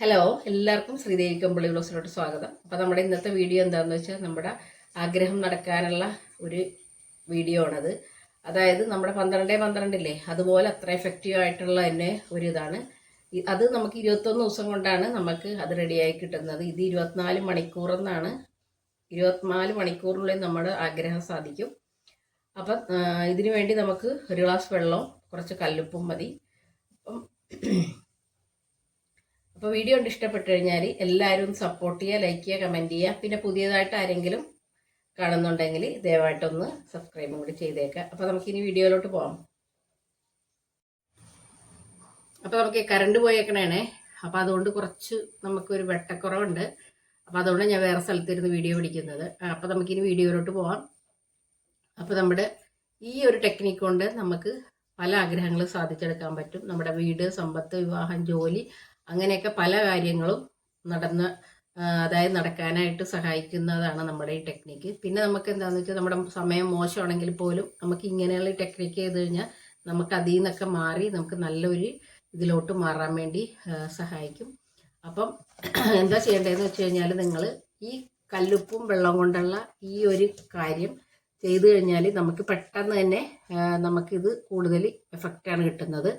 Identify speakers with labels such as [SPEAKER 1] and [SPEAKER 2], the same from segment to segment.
[SPEAKER 1] Hello എല്ലാവർക്കും ശ്രീദേവി കമ്പിളി ബ്ലോസിലോട്ട് സ്വാഗതം. അപ്പോൾ നമ്മുടെ ഇന്നത്തെ വീഡിയോ എന്താണെന്ന് വെച്ചാൽ നമ്മുടെ ആഗ്രഹം നടക്കാനുള്ള ഒരു വീഡിയോ ആണത്. അതായത് നമ്മുടെ പന്ത്രണ്ടേ പന്ത്രണ്ടില്ലേ അതുപോലെ അത്ര എഫക്റ്റീവ് ആയിട്ടുള്ള തന്നെ ഒരു ഇതാണ്. അത് നമുക്ക് ഇരുപത്തൊന്ന് ദിവസം കൊണ്ടാണ് നമുക്ക് അത് റെഡിയായി കിട്ടുന്നത്. ഇത് ഇരുപത്തിനാല് മണിക്കൂറെന്നാണ് ഇരുപത്തിനാല് മണിക്കൂറിനുള്ളിൽ നമ്മുടെ ആഗ്രഹം സാധിക്കും. അപ്പം ഇതിനു വേണ്ടി നമുക്ക് ഒരു ഗ്ലാസ് വെള്ളവും കുറച്ച് കല്ലുപ്പും മതി. അപ്പം അപ്പോൾ വീഡിയോ കണ്ട് ഇഷ്ടപ്പെട്ടു കഴിഞ്ഞാൽ എല്ലാവരും സപ്പോർട്ട് ചെയ്യുക ലൈക്ക് ചെയ്യുക കമന്റ് ചെയ്യുക. പിന്നെ പുതിയതായിട്ട് ആരെങ്കിലും കാണുന്നുണ്ടെങ്കിൽ ദയവായിട്ടൊന്ന് സബ്സ്ക്രൈബും കൂടി ചെയ്തേക്കുക അപ്പോൾ നമുക്കിനി വീഡിയോയിലോട്ട് പോകാം അപ്പോൾ നമുക്ക് കറണ്ട് പോയേക്കണേണേ. അപ്പോൾ അതുകൊണ്ട് കുറച്ച് നമുക്കൊരു വെട്ടക്കുറവുണ്ട്. അപ്പോൾ അതുകൊണ്ട് ഞാൻ വേറെ സ്ഥലത്തിരുന്ന് വീഡിയോ പിടിക്കുന്നത്. അപ്പോൾ നമുക്കിനി വീഡിയോയിലോട്ട് പോകാം അപ്പോൾ നമ്മുടെ ഈ ഒരു ടെക്നിക്ക് കൊണ്ട് നമുക്ക് പല ആഗ്രഹങ്ങളും സാധിച്ചെടുക്കാൻ പറ്റും. നമ്മുടെ വീട് സമ്പത്ത് വിവാഹം ജോലി അങ്ങനെയൊക്കെ പല കാര്യങ്ങളും നടന്ന് അതായത് നടക്കാനായിട്ട് സഹായിക്കുന്നതാണ് നമ്മുടെ ഈ ടെക്നിക്ക് പിന്നെ നമുക്ക് എന്താണെന്ന് വെച്ചാൽ നമ്മുടെ സമയം മോശമാണെങ്കിൽ പോലും നമുക്ക് ഇങ്ങനെയുള്ള ടെക്നിക്ക് ചെയ്ത് കഴിഞ്ഞാൽ നമുക്ക് അതിൽ നിന്നൊക്കെ മാറി നമുക്ക് നല്ലൊരു ഇതിലോട്ട് മാറാൻ വേണ്ടി സഹായിക്കും. അപ്പം എന്താ ചെയ്യേണ്ടതെന്ന് വെച്ച് കഴിഞ്ഞാൽ നിങ്ങൾ ഈ കല്ലുപ്പും വെള്ളം കൊണ്ടുള്ള ഈ ഒരു കാര്യം ചെയ്തു കഴിഞ്ഞാൽ നമുക്ക് പെട്ടെന്ന് തന്നെ നമുക്കിത് കൂടുതൽ എഫക്റ്റാണ് കിട്ടുന്നത്.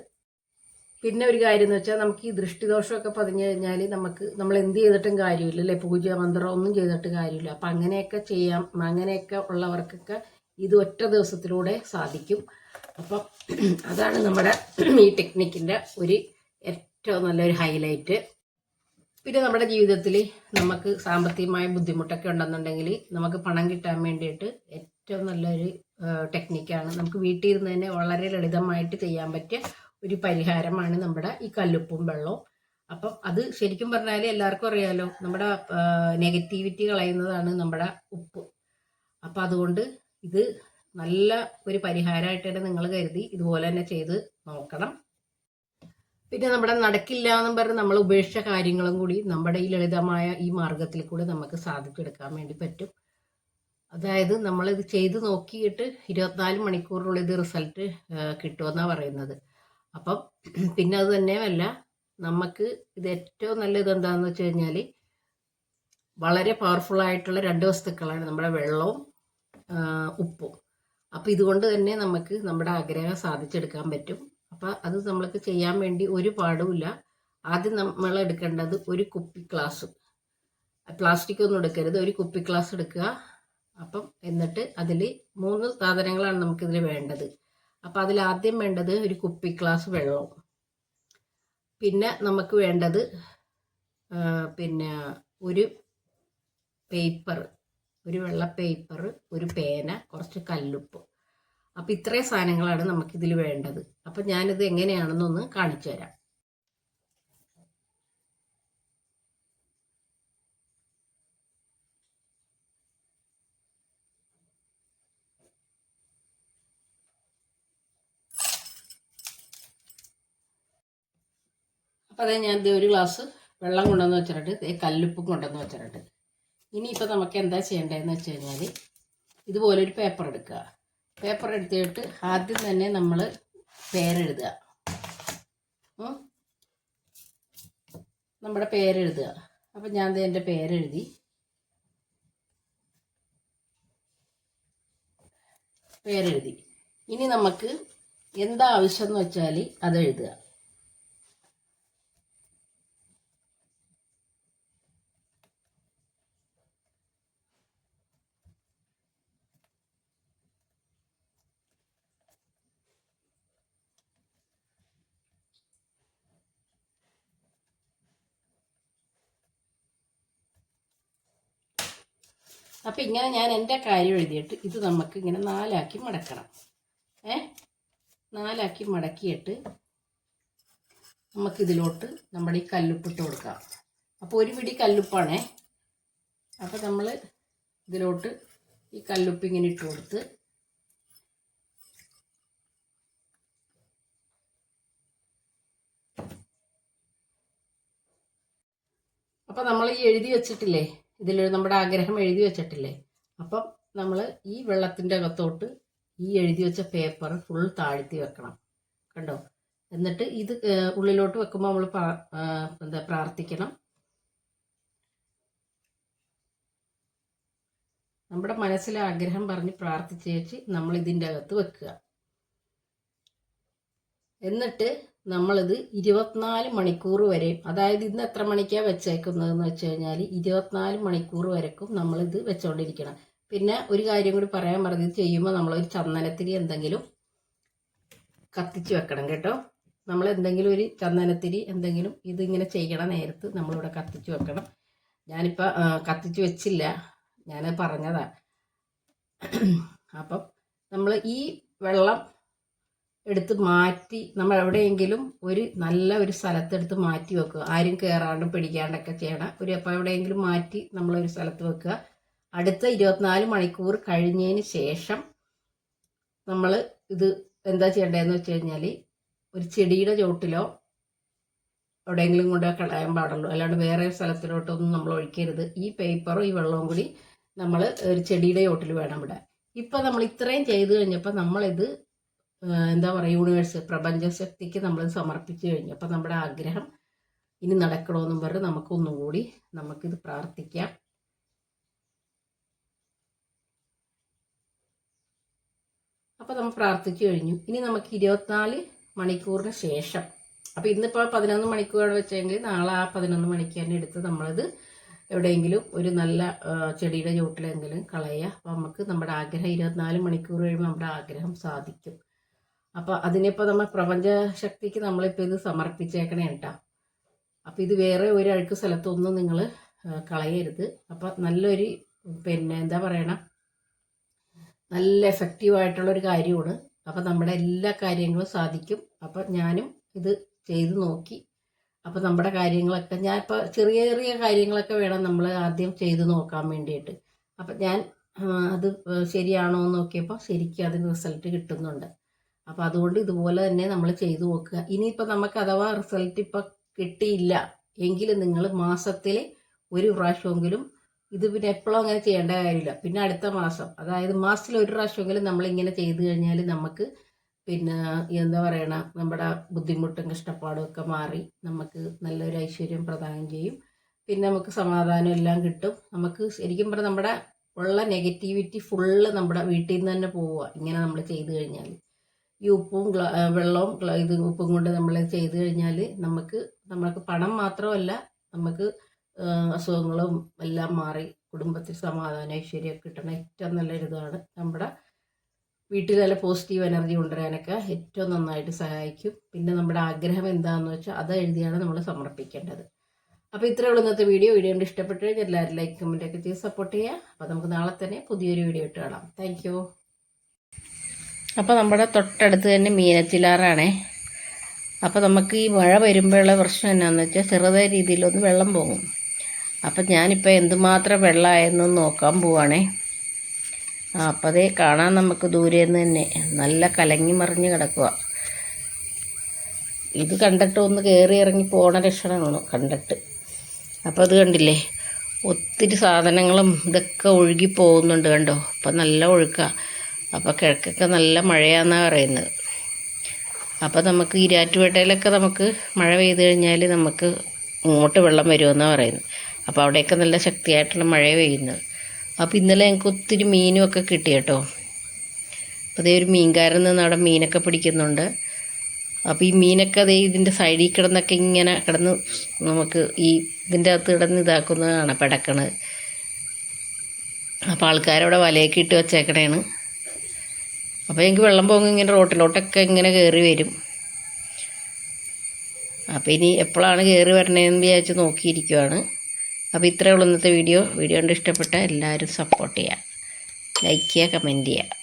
[SPEAKER 1] പിന്നെ ഒരു കാര്യം എന്ന് വെച്ചാൽ നമുക്ക് ഈ ദൃഷ്ടിദോഷമൊക്കെ പതിഞ്ഞു കഴിഞ്ഞാൽ നമുക്ക് നമ്മൾ എന്ത് ചെയ്തിട്ടും കാര്യമില്ല അല്ലെ? പൂജ മന്ത്രം ഒന്നും ചെയ്തിട്ട് കാര്യമില്ല. അപ്പം അങ്ങനെയൊക്കെ ചെയ്യാം. അങ്ങനെയൊക്കെ ഉള്ളവർക്കൊക്കെ ഇത് ഒറ്റ ദിവസത്തിലൂടെ സാധിക്കും. അപ്പം അതാണ് നമ്മുടെ ഈ ടെക്നിക്കിന്റെ ഒരു ഏറ്റവും നല്ലൊരു ഹൈലൈറ്റ്. പിന്നെ നമ്മുടെ ജീവിതത്തിൽ നമുക്ക് സാമ്പത്തികമായ ബുദ്ധിമുട്ടൊക്കെ ഉണ്ടെന്നുണ്ടെങ്കിൽ നമുക്ക് പണം കിട്ടാൻ വേണ്ടിയിട്ട് ഏറ്റവും നല്ലൊരു ടെക്നിക്കാണ്. നമുക്ക് വീട്ടിൽ ഇരുന്ന് തന്നെ വളരെ ലളിതമായിട്ട് ചെയ്യാൻ പറ്റിയ ഒരു പരിഹാരമാണ് നമ്മുടെ ഈ കല്ലുപ്പും വെള്ളവും. അപ്പം അത് ശരിക്കും പറഞ്ഞാൽ എല്ലാവർക്കും അറിയാലോ നമ്മുടെ നെഗറ്റിവിറ്റി കളയുന്നതാണ് നമ്മുടെ ഉപ്പ്. അപ്പം അതുകൊണ്ട് ഇത് നല്ല ഒരു പരിഹാരമായിട്ടാണ് നിങ്ങൾ കരുതി ഇതുപോലെ തന്നെ ചെയ്ത് നോക്കണം. പിന്നെ നമ്മുടെ നടക്കില്ല എന്നും പറഞ്ഞ് നമ്മൾ ഉപേക്ഷിച്ച കാര്യങ്ങളും കൂടി നമ്മുടെ ഈ ലളിതമായ ഈ മാർഗത്തിൽ കൂടി നമുക്ക് സാധിച്ചെടുക്കാൻ വേണ്ടി പറ്റും. അതായത് നമ്മളിത് ചെയ്ത് നോക്കിയിട്ട് ഇരുപത്തിനാല് മണിക്കൂറിനുള്ളിൽ ഇത് റിസൾട്ട് കിട്ടുമെന്നാണ് പറയുന്നത്. അപ്പം പിന്നെ അത് തന്നെയല്ല നമുക്ക് ഇത് ഏറ്റവും നല്ലത് എന്താണെന്ന് വെച്ച് കഴിഞ്ഞാൽ വളരെ പവർഫുൾ ആയിട്ടുള്ള രണ്ട് വസ്തുക്കളാണ് നമ്മുടെ വെള്ളവും ഉപ്പും. അപ്പം ഇതുകൊണ്ട് തന്നെ നമുക്ക് നമ്മുടെ ആഗ്രഹം സാധിച്ചെടുക്കാൻ പറ്റും. അപ്പം അത് നമ്മൾക്ക് ചെയ്യാൻ വേണ്ടി ഒരു പാടുമില്ല. ആദ്യം നമ്മൾ എടുക്കേണ്ടത് ഒരു കുപ്പി ഗ്ലാസ്. പ്ലാസ്റ്റിക് ഒന്നും എടുക്കരുത് ഒരു കുപ്പി ഗ്ലാസ് എടുക്കുക. അപ്പം എന്നിട്ട് അതിൽ മൂന്ന് സാധനങ്ങളാണ് നമുക്കിതിൽ വേണ്ടത്. അപ്പം അതിൽ ആദ്യം വേണ്ടത് ഒരു കുപ്പി ഗ്ലാസ് വെള്ളം. പിന്നെ നമുക്ക് വേണ്ടത് പിന്നെ ഒരു പേപ്പർ ഒരു വെള്ള പേപ്പർ ഒരു പേന കുറച്ച് കല്ലുപ്പ്. അപ്പം ഇത്രയും സാധനങ്ങളാണ് നമുക്കിതിൽ വേണ്ടത്. അപ്പം ഞാനിത് എങ്ങനെയാണെന്നൊന്ന് കാണിച്ചു തരാം അപ്പം അതേ ഞാൻ ഒരു ഗ്ലാസ് വെള്ളം കൊണ്ടുവന്ന് വെച്ചിട്ടുണ്ട്. കല്ലുപ്പും കൊണ്ടുവന്ന് വെച്ചിട്ടുണ്ട്. ഇനിയിപ്പോൾ നമുക്ക് എന്താ ചെയ്യേണ്ടതെന്ന് വെച്ച് കഴിഞ്ഞാൽ ഇതുപോലെ ഒരു പേപ്പർ എടുക്കുക. പേപ്പർ എടുത്തിട്ട് ആദ്യം തന്നെ നമ്മൾ പേരെഴുതുക. നമ്മുടെ പേരെഴുതുക. അപ്പം ഞാൻ എന്റെ പേരെഴുതി. പേരെഴുതി. ഇനി നമുക്ക് എന്താവശ്യം എന്ന് വെച്ചാൽ അത് എഴുതുക. അപ്പം ഇങ്ങനെ ഞാൻ എന്റെ കാര്യം എഴുതിയിട്ട് ഇത് നമുക്ക് ഇങ്ങനെ നാലാക്കി മടക്കണം. ഏ? നാലാക്കി മടക്കിയിട്ട് നമുക്കിതിലോട്ട് നമ്മുടെ ഈ കല്ലുപ്പിട്ട് കൊടുക്കാം. അപ്പോൾ ഒരു പിടി കല്ലുപ്പാണേ. അപ്പോൾ നമ്മൾ ഇതിലോട്ട് ഈ കല്ലുപ്പ് ഇങ്ങനെ ഇട്ട് കൊടുത്ത് അപ്പം നമ്മൾ ഈ എഴുതി വെച്ചിട്ടില്ലേ? ഇതിൽ നമ്മുടെ ആഗ്രഹം എഴുതി വെച്ചിട്ടില്ലേ? അപ്പം നമ്മൾ ഈ വെള്ളത്തിന്റെ അകത്തോട്ട് ഈ എഴുതി വെച്ച പേപ്പർ ഫുൾ താഴ്ത്തി വെക്കണം. കണ്ടോ? എന്നിട്ട് ഇത് ഉള്ളിലോട്ട് വെക്കുമ്പോൾ നമ്മൾ എന്താ പ്രാർത്ഥിക്കണം. നമ്മുടെ മനസ്സിലെ ആഗ്രഹം പറഞ്ഞ് പ്രാർത്ഥിച്ചേച്ച് നമ്മൾ ഇതിന്റെ അകത്ത് വെക്കുക. എന്നിട്ട് നമ്മളിത് ഇരുപത്തിനാല് മണിക്കൂർ വരെ അതായത് ഇന്ന് എത്ര മണിക്കാണ് വെച്ചേക്കുന്നതെന്ന് വെച്ച് കഴിഞ്ഞാൽ ഇരുപത്തിനാല് മണിക്കൂർ വരെക്കും നമ്മളിത് വെച്ചുകൊണ്ടിരിക്കണം പിന്നെ ഒരു കാര്യം കൂടി പറയാൻ പറഞ്ഞത് ചെയ്യുമ്പോൾ നമ്മളൊരു ചന്ദനത്തിരി എന്തെങ്കിലും കത്തിച്ച് വെക്കണം കേട്ടോ. നമ്മൾ എന്തെങ്കിലും ഒരു ചന്ദനത്തിരി എന്തെങ്കിലും ഇതിങ്ങനെ ചെയ്യണ നേരത്ത് നമ്മളിവിടെ കത്തിച്ച് വെക്കണം. ഞാനിപ്പോൾ കത്തിച്ച് വെച്ചില്ല. ഞാൻ പറഞ്ഞതാണ് അപ്പം നമ്മൾ ഈ വെള്ളം എടുത്ത് മാറ്റി നമ്മൾ എവിടെയെങ്കിലും ഒരു നല്ല ഒരു സ്ഥലത്തെടുത്ത് മാറ്റി വെക്കുക. ആരും കയറാണ്ടും പിടിക്കാണ്ടൊക്കെ ചെയ്യണം ഒരു അപ്പോൾ എവിടെയെങ്കിലും മാറ്റി നമ്മളൊരു സ്ഥലത്ത് വെക്കുക. അടുത്ത ഇരുപത്തിനാല് മണിക്കൂർ കഴിഞ്ഞതിന് ശേഷം നമ്മൾ ഇത് എന്താ ചെയ്യേണ്ടതെന്ന് വെച്ച് കഴിഞ്ഞാൽ ഒരു ചെടിയുടെ ചോട്ടിലോ എവിടെയെങ്കിലും കൊണ്ട് കളയാൻ പാടുള്ളൂ. അല്ലാണ്ട് വേറെ സ്ഥലത്തിലോട്ടൊന്നും നമ്മൾ ഒഴിക്കരുത്. ഈ പേപ്പറും ഈ വെള്ളവും കൂടി നമ്മൾ ഒരു ചെടിയുടെ ചോട്ടിൽ വേണം ഇവിടെ. ഇപ്പം നമ്മൾ ഇത്രയും ചെയ്തു കഴിഞ്ഞപ്പോൾ നമ്മളിത് എന്താ പറയുക യൂണിവേഴ്സ് പ്രപഞ്ചശക്തിക്ക് നമ്മൾ സമർപ്പിച്ചു കഴിഞ്ഞു. അപ്പം നമ്മുടെ ആഗ്രഹം ഇനി നടക്കണമെന്നും പറഞ്ഞ് നമുക്കൊന്നും കൂടി നമുക്കിത് പ്രാർത്ഥിക്കാം. അപ്പം നമ്മൾ പ്രാർത്ഥിച്ചു കഴിഞ്ഞു. ഇനി നമുക്ക് ഇരുപത്തിനാല് മണിക്കൂറിന് ശേഷം അപ്പം ഇന്നിപ്പോൾ പതിനൊന്ന് മണിക്കൂറാണ് വെച്ചെങ്കിൽ നാളെ ആ പതിനൊന്ന് മണിക്ക് തന്നെ എടുത്ത് നമ്മളിത് എവിടെയെങ്കിലും ഒരു നല്ല ചെടിയുടെ ചുവട്ടിലെങ്കിലും കളയുക. അപ്പം നമുക്ക് നമ്മുടെ ആഗ്രഹം ഇരുപത്തിനാല് മണിക്കൂർ കഴിയുമ്പോൾ നമ്മുടെ ആഗ്രഹം സാധിക്കും. അപ്പോൾ അതിനിപ്പോ നമ്മൾ പ്രപഞ്ച ശക്തിക്ക് നമ്മളിപ്പോൾ ഇത് സമർപ്പിച്ചേക്കണേ കേട്ടോ അപ്പോൾ ഇത് വേറെ ഒരു അഴുക്ക് സ്ഥലത്തൊന്നും നിങ്ങൾ കളയരുത്. അപ്പോൾ നല്ലൊരു പിന്നെ എന്താ പറയണ നല്ല എഫക്റ്റീവായിട്ടുള്ളൊരു കാര്യമാണ്. അപ്പോൾ നമ്മുടെ എല്ലാ കാര്യങ്ങളും സാധിക്കും. അപ്പോൾ ഞാനും ഇത് ചെയ്തു നോക്കി. അപ്പോൾ നമ്മുടെ കാര്യങ്ങളൊക്കെ ഞാൻ ഇപ്പോൾ ചെറിയ ചെറിയ കാര്യങ്ങളൊക്കെ വേണം നമ്മൾ ആദ്യം ചെയ്തു നോക്കാൻ വേണ്ടിയിട്ട്. അപ്പം ഞാൻ അത് ശരിയാണോ എന്ന് നോക്കിയപ്പോൾ ശരിക്കും അതിന് റിസൾട്ട് കിട്ടുന്നുണ്ട്. അപ്പോൾ അതുകൊണ്ട് ഇതുപോലെ തന്നെ നമ്മൾ ചെയ്തു നോക്കുക. ഇനിയിപ്പോൾ നമുക്ക് അഥവാ റിസൾട്ട് ഇപ്പം കിട്ടിയില്ല എങ്കിൽ നിങ്ങൾ മാസത്തിൽ ഒരു പ്രാവശ്യമെങ്കിലും ഇത് പിന്നെ എപ്പോഴും അങ്ങനെ ചെയ്യേണ്ട കാര്യമില്ല. പിന്നെ അടുത്ത മാസം അതായത് മാസത്തിൽ ഒരു പ്രാവശ്യമെങ്കിലും നമ്മൾ ഇങ്ങനെ ചെയ്തു കഴിഞ്ഞാൽ നമുക്ക് പിന്നെ എന്താ പറയണ നമ്മുടെ ബുദ്ധിമുട്ടും കഷ്ടപ്പാടും ഒക്കെ മാറി നമുക്ക് നല്ലൊരു ഐശ്വര്യം പ്രദാനം ചെയ്യും. പിന്നെ നമുക്ക് സമാധാനം എല്ലാം കിട്ടും. നമുക്ക് ശരിക്കും പറഞ്ഞാൽ നമ്മുടെ ഉള്ള നെഗറ്റിവിറ്റി ഫുള്ള് നമ്മുടെ വീട്ടിൽ നിന്ന് തന്നെ പോവുക ഇങ്ങനെ നമ്മൾ ചെയ്തു കഴിഞ്ഞാൽ ഈ ഉപ്പും വെള്ളവും ഇത് ഉപ്പും കൊണ്ട് നമ്മൾ ചെയ്ത് കഴിഞ്ഞാൽ നമുക്ക് നമുക്ക് പണം മാത്രമല്ല നമുക്ക് അസുഖങ്ങളും എല്ലാം മാറി കുടുംബത്തിൽ സമാധാനം ഐശ്വര്യമൊക്കെ കിട്ടണ ഏറ്റവും നല്ലൊരിതാണ്. നമ്മുടെ വീട്ടിൽ നല്ല പോസിറ്റീവ് എനർജി കൊണ്ടുവരാനൊക്കെ ഏറ്റവും നന്നായിട്ട് സഹായിക്കും. പിന്നെ നമ്മുടെ ആഗ്രഹം എന്താണെന്ന് വെച്ചാൽ അത് എഴുതിയാണ് നമ്മൾ സമർപ്പിക്കേണ്ടത്. അപ്പോൾ ഇത്രയേ ഉള്ളൂ ഇന്നത്തെ വീഡിയോ. വീഡിയോ കൊണ്ട് ഇഷ്ടപ്പെട്ടു കഴിഞ്ഞാൽ എല്ലാവരും ലൈക്ക് കമന്റ് ഒക്കെ ചെയ്ത് സപ്പോർട്ട് ചെയ്യുക. അപ്പോൾ നമുക്ക് നാളെ തന്നെ പുതിയൊരു വീഡിയോ ഇട്ട് കാണാം. താങ്ക് അപ്പോൾ നമ്മുടെ തൊട്ടടുത്ത് തന്നെ മീനച്ചിലാറാണേ. അപ്പോൾ നമുക്ക് ഈ മഴ വരുമ്പോഴുള്ള പ്രശ്നം എന്നാന്ന് വെച്ചാൽ ചെറുതായ രീതിയിലൊന്ന് വെള്ളം പോകും അപ്പം ഞാനിപ്പോൾ എന്തുമാത്രം വെള്ളമായെന്ന് നോക്കാൻ പോവാണേ. അപ്പോൾ അതേ കാണാൻ നമുക്ക് ദൂരെ നിന്ന് തന്നെ. നല്ല കലങ്ങി മറിഞ്ഞ് കിടക്കുക ഇത് കണ്ടിട്ട് ഒന്ന് കയറി ഇറങ്ങി പോണ ലക്ഷണമാണ് കണ്ടിട്ട്. അപ്പോൾ അത് കണ്ടില്ലേ? ഒത്തിരി സാധനങ്ങളും ഇതൊക്കെ ഒഴുകി പോകുന്നുണ്ട് കണ്ടോ? അപ്പം നല്ല ഒഴുക്കാണ് അപ്പോൾ കിഴക്കൊക്കെ നല്ല മഴയാണെന്നാണ് പറയുന്നത്. അപ്പോൾ നമുക്ക് ഈരാറ്റുപേട്ടയിലൊക്കെ നമുക്ക് മഴ പെയ്തു കഴിഞ്ഞാൽ നമുക്ക് ഇങ്ങോട്ട് വെള്ളം വരുമെന്നാണ് പറയുന്നത്. അപ്പോൾ അവിടെയൊക്കെ നല്ല ശക്തിയായിട്ടുള്ള മഴ പെയ്യുന്നത് അപ്പോൾ ഇന്നലെ ഞങ്ങൾക്ക് ഒത്തിരി മീനും ഒക്കെ കിട്ടി കേട്ടോ. അപ്പോൾ അതേ ഒരു മീൻകാരൻ നിന്ന് അവിടെ മീനൊക്കെ പിടിക്കുന്നുണ്ട്. അപ്പോൾ ഈ മീനൊക്കെ അതേ ഇതിന്റെ സൈഡിൽ കിടന്നൊക്കെ ഇങ്ങനെ കിടന്ന് നമുക്ക് ഈ ഇതിന്റെ അകത്ത് കിടന്ന് ഇതാക്കുന്നതാണ് പിടക്കണത്. അപ്പോൾ ആൾക്കാരവിടെ വലയൊക്കെ ഇട്ട് വെച്ചേക്കണേണ്. അപ്പോൾ എനിക്ക് വെള്ളം പോകുമ്പോൾ ഇങ്ങനെ റോട്ടിലോട്ടൊക്കെ ഇങ്ങനെ കയറി വരും. അപ്പോൾ ഇനി എപ്പോഴാണ് കയറി വരണേന്ന് വിചാരിച്ച് നോക്കിയിരിക്കുവാണ്. അപ്പോൾ ഇത്രയേ ഉള്ളൂ ഇന്നത്തെ വീഡിയോ. വീഡിയോ കണ്ട് ഇഷ്ടപ്പെട്ട എല്ലാവരും സപ്പോർട്ട് ചെയ്യുക ലൈക്ക് ചെയ്യുക കമന്റ് ചെയ്യുക